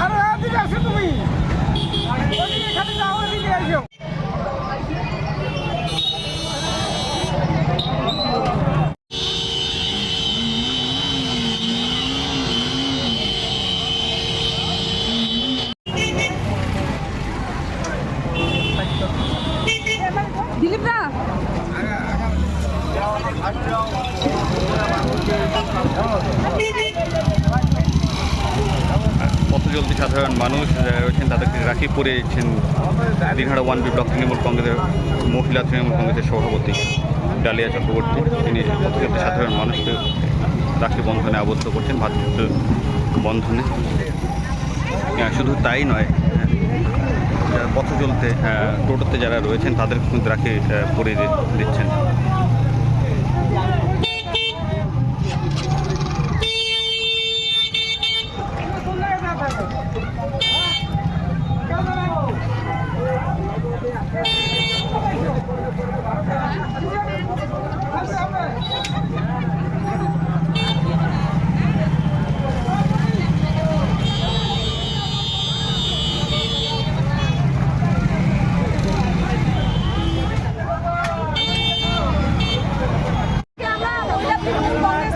আরে এদিকে আসো তুমি। ওদিকে খালি যাও এদিকে আসো দিলীপ দা পথচলতি সাধারণ মানুষ রয়েছেন তাদেরকে রাখি পরিয়েছেন Dinhata one B block Trinamool কংগ্রেসের মহিলা তৃণমূল কংগ্রেসের সভাপতি ডালিয়া চক্রবর্তী। তিনি পথচলতি সাধারণ মানুষকে রাখি বন্ধনে আবদ্ধ করছেন ভাতৃত্ব বন্ধনে। আহ, শুধু তাই নয় পথ চলতে আহ, টোটোতে যারা রয়েছেন তাদেরকে কিন্তু রাখি পরিয়ে দিচ্ছেন। Yeah.